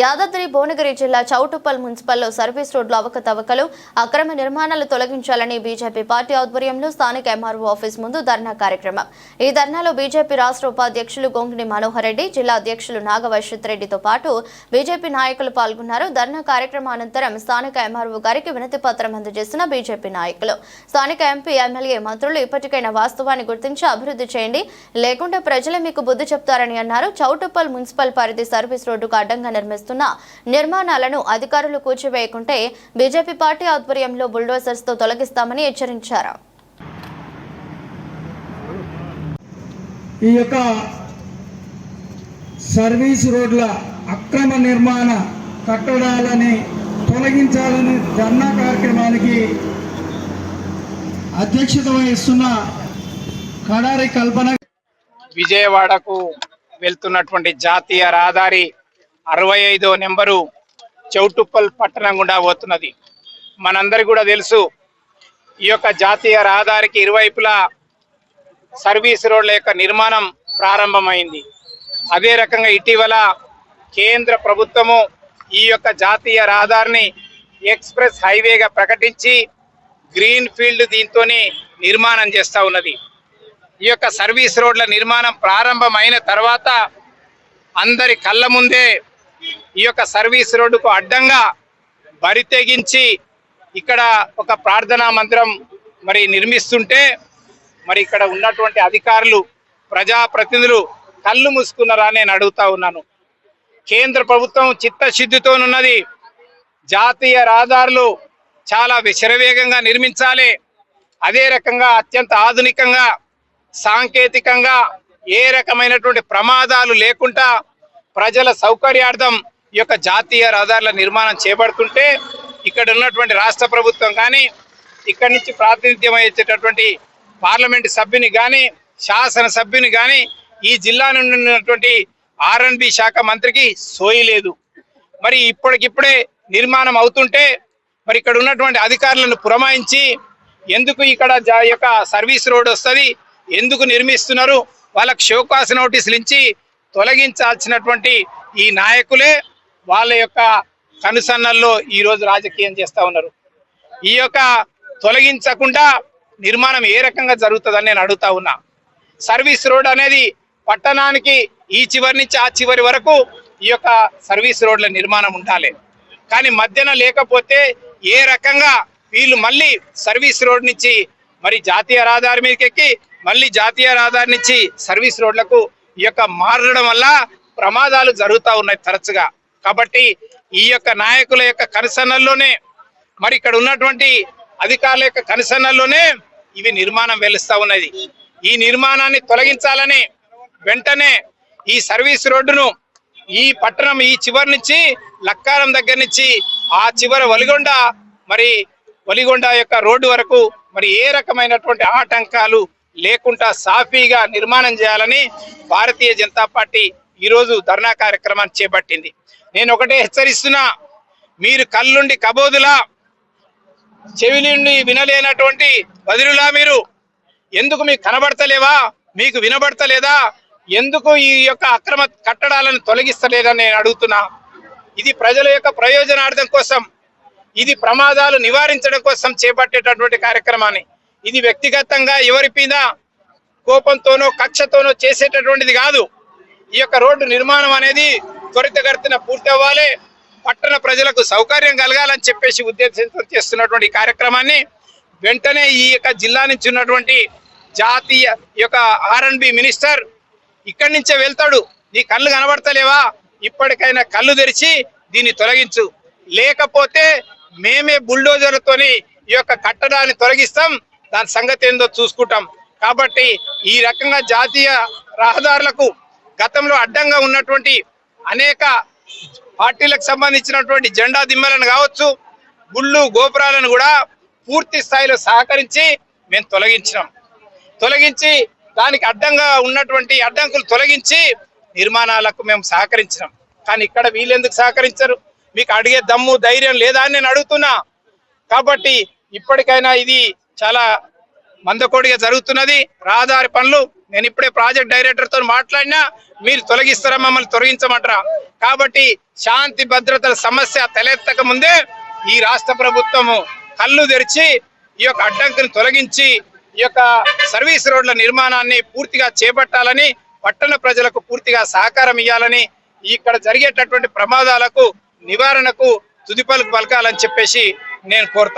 యాదాద్రి భువనగిరి జిల్లా చౌటుప్పల్ మున్సిపల్లో సర్వీస్ రోడ్లు అవకతవకలు అక్రమ నిర్మాణాలు తొలగించాలని బీజేపీ పార్టీ ఆధ్వర్యంలో స్థానిక ఎంఆర్ఓ ఆఫీస్ ముందు ధర్నా కార్యక్రమం. ఈ ధర్నాలో బీజేపీ రాష్ట్ర ఉపాధ్యక్షులు గొంగిని మనోహర్ రెడ్డి జిల్లా అధ్యక్షులు నాగవైశ్వత్ రెడ్డితో పాటు బీజేపీ నాయకులు పాల్గొన్నారు. ధర్నా కార్యక్రమం అనంతరం స్థానిక ఎంఆర్ఓ గారికి వినతి పత్రం అందజేసిన బీజేపీ నాయకులు. స్థానిక ఎంపీ ఎమ్మెల్యే మంత్రులు ఇప్పటికైనా వాస్తవాన్ని గుర్తించి అభివృద్ధి చేయండి లేకుంటే ప్రజలే మీకు బుద్ధి చెప్తారని అన్నారు. చౌటుప్పల్ మున్సిపల్ పరిధి సర్వీస్ రోడ్డుకు అడ్డంగా నిర్మిస్తున్న నిర్మాణాలను అధికారులు కూర్చివేయకుంటే బీజేపీ పార్టీ ఆధ్వర్యంలో బుల్డోజర్స్తో తొలగిస్తామని హెచ్చరించారు. ఈ యొక్క సర్వీస్ రోడ్ల అక్రమ నిర్మాణ కట్టడాలని తొలగించాలని ధర్నా కార్యక్రమానికి అధ్యక్షత వహిస్తున్న కడారి కల్పన విజయవాడకు వెళ్తున్నటువంటి జాతీయ రహదారి అరవై ఐదో నెంబరు చౌటుప్పల్ పట్టణం గుండా పోతున్నది. మనందరికి కూడా తెలుసు ఈ యొక్క జాతీయ రహదారికి ఇరువైపులా సర్వీస్ రోడ్ల యొక్క నిర్మాణం ప్రారంభమైంది. అదే రకంగా ఇటీవల కేంద్ర ప్రభుత్వము ఈ యొక్క జాతీయ రహదారిని ఎక్స్ప్రెస్ హైవేగా ప్రకటించి గ్రీన్ ఫీల్డ్ దీంతో నిర్మాణం చేస్తూ ఉన్నది. ఈ యొక్క సర్వీస్ రోడ్ల నిర్మాణం ప్రారంభమైన తర్వాత అందరి కళ్ళ ముందే ఈ యొక్క సర్వీస్ రోడ్డుకు అడ్డంగా బరి తెగించి ఇక్కడ ఒక ప్రార్థనా మందిరం మరి నిర్మిస్తుంటే మరి ఇక్కడ ఉన్నటువంటి అధికారులు ప్రజాప్రతినిధులు కళ్ళు మూసుకున్నారా నేను అడుగుతా ఉన్నాను. కేంద్ర ప్రభుత్వం చిత్తశుద్ధితోనున్నది జాతీయ రహదారులు చాలా విశరవేగంగా నిర్మించాలి. అదే రకంగా అత్యంత ఆధునికంగా సాంకేతికంగా ఏ రకమైనటువంటి ప్రమాదాలు లేకుండా ప్రజల సౌకర్యార్థం ఈ యొక్క జాతీయ రహదారుల నిర్మాణం చేపడుతుంటే ఇక్కడ ఉన్నటువంటి రాష్ట్ర ప్రభుత్వం కానీ ఇక్కడి నుంచి ప్రాతినిధ్యం అయ్యేటటువంటి పార్లమెంట్ సభ్యుని కానీ శాసన సభ్యుని కానీ ఈ జిల్లా నుండి ఉన్నటువంటి ఆర్ఎన్బి శాఖ మంత్రికి సోయలేదు మరి ఇప్పటికిప్పుడే నిర్మాణం అవుతుంటే మరి ఇక్కడ ఉన్నటువంటి అధికారులను పురమాయించి ఎందుకు ఇక్కడ జా- యొక్క సర్వీస్ రోడ్ వస్తుంది ఎందుకు నిర్మిస్తున్నారు వాళ్ళకు షోకాస్ నోటీసులు ఇచ్చి తొలగించాల్సినటువంటి ఈ నాయకులే వాళ్ళ యొక్క కనుసన్నల్లో ఈ రోజు రాజకీయం చేస్తూ ఉన్నారు. ఈ యొక్క తొలగించకుండా నిర్మాణం ఏ రకంగా జరుగుతుందని నేను అడుగుతా ఉన్నా. సర్వీస్ రోడ్ అనేది పట్టణానికి ఈ చివరి నుంచి ఆ చివరి వరకు ఈ యొక్క సర్వీస్ రోడ్ల నిర్మాణం ఉండాలి. కానీ మధ్యన లేకపోతే ఏ రకంగా వీళ్ళు మళ్ళీ సర్వీస్ రోడ్ నుంచి మరి జాతీయ రహదారి మీదకి ఎక్కి మళ్ళీ జాతీయ రహదారి నుంచి సర్వీస్ రోడ్లకు ఈ యొక్క మారడం వల్ల ప్రమాదాలు జరుగుతూ ఉన్నాయి తరచుగా. కాబట్టి ఈ యొక్క నాయకుల యొక్క కనుసన్నల్లోనే మరి ఇక్కడ ఉన్నటువంటి అధికారుల యొక్క కనుసన్నల్లోనే ఇవి నిర్మాణం వెలుస్తూ ఉన్నది. ఈ నిర్మాణాన్ని తొలగించాలని వెంటనే ఈ సర్వీస్ రోడ్డును ఈ పట్టణం ఈ చివరి నుంచి లక్కారం దగ్గర నుంచి ఆ చివర వలిగొండ మరి వలిగొండ యొక్క రోడ్డు వరకు మరి ఏ రకమైనటువంటి ఆటంకాలు లేకుండా సాఫీగా నిర్మాణం చేయాలని భారతీయ జనతా పార్టీ ఈరోజు ధర్నా కార్యక్రమాన్ని చేపట్టింది. నేను ఒకటే హెచ్చరిస్తున్నా మీరు కళ్ళుండి కబోదులా చెవి నుండి వినలేనటువంటి బదిరులా మీరు. ఎందుకు మీకు కనబడతలేవా? మీకు వినబడతలేదా? ఎందుకు ఈ యొక్క అక్రమ కట్టడాలను తొలగిస్తలేదని నేను అడుగుతున్నా. ఇది ప్రజల యొక్క ప్రయోజనార్థం కోసం ఇది ప్రమాదాలు నివారించడం కోసం చేపట్టేటటువంటి కార్యక్రమాన్ని. ఇది వ్యక్తిగతంగా ఎవరి మీద కోపంతోనో కక్షతోనో చేసేటటువంటిది కాదు. ఈ యొక్క రోడ్డు నిర్మాణం అనేది త్వరితగతిన పూర్తి అవ్వాలి పట్టణ ప్రజలకు సౌకర్యం కలగాలని చెప్పేసి ఉద్దేశంతో చేస్తున్నటువంటి కార్యక్రమాన్ని వెంటనే ఈ యొక్క జిల్లా నుంచి ఉన్నటువంటి జాతీయ ఈ యొక్క ఆర్ఎన్బి మినిస్టర్ ఇక్కడి నుంచే వెళ్తాడు. నీ కళ్ళు కనబడతలేవా? ఇప్పటికైనా కళ్ళు తెరిచి దీన్ని తొలగించు. లేకపోతే మేమే బుల్డోజర్తోని ఈ యొక్క కట్టడాన్ని తొలగిస్తాం. దాని సంగతి ఏందో చూసుకుంటాం. కాబట్టి ఈ రకంగా జాతీయ రహదారులకు గతంలో అడ్డంగా ఉన్నటువంటి అనేక పార్టీలకు సంబంధించినటువంటి జెండా దిమ్మలను కావచ్చు గుళ్ళు గోపురాలను కూడా పూర్తి స్థాయిలో సహకరించి మేము తొలగించినాం. తొలగించి దానికి అడ్డంగా ఉన్నటువంటి అడ్డంకులు తొలగించి నిర్మాణాలకు మేము సహకరించినాం. కానీ ఇక్కడ వీళ్ళెందుకు సహకరించరు? మీకు అడిగే దమ్ము ధైర్యం లేదా అని నేను అడుగుతున్నా. కాబట్టి ఇప్పటికైనా ఇది చాలా మందకోడిగా జరుగుతున్నది. రహదారి పనులు నేను ఇప్పుడే ప్రాజెక్ట్ డైరెక్టర్తో మాట్లాడినా మీరు తొలగిస్తారా మమ్మల్ని తొలగించమంటారా? కాబట్టి శాంతి భద్రతల సమస్య తలెత్తక ముందే ఈ రాష్ట్ర ప్రభుత్వము కళ్ళు తెరిచి ఈ యొక్క అడ్డంకిని తొలగించి ఈ యొక్క సర్వీస్ రోడ్ల నిర్మాణాన్ని పూర్తిగా చేపట్టాలని పట్టణ ప్రజలకు పూర్తిగా సహకారం ఇవ్వాలని ఇక్కడ జరిగేటటువంటి ప్రమాదాలకు నివారణకు తుదిపలుకు పలకాలని చెప్పేసి నేను కోరుతాను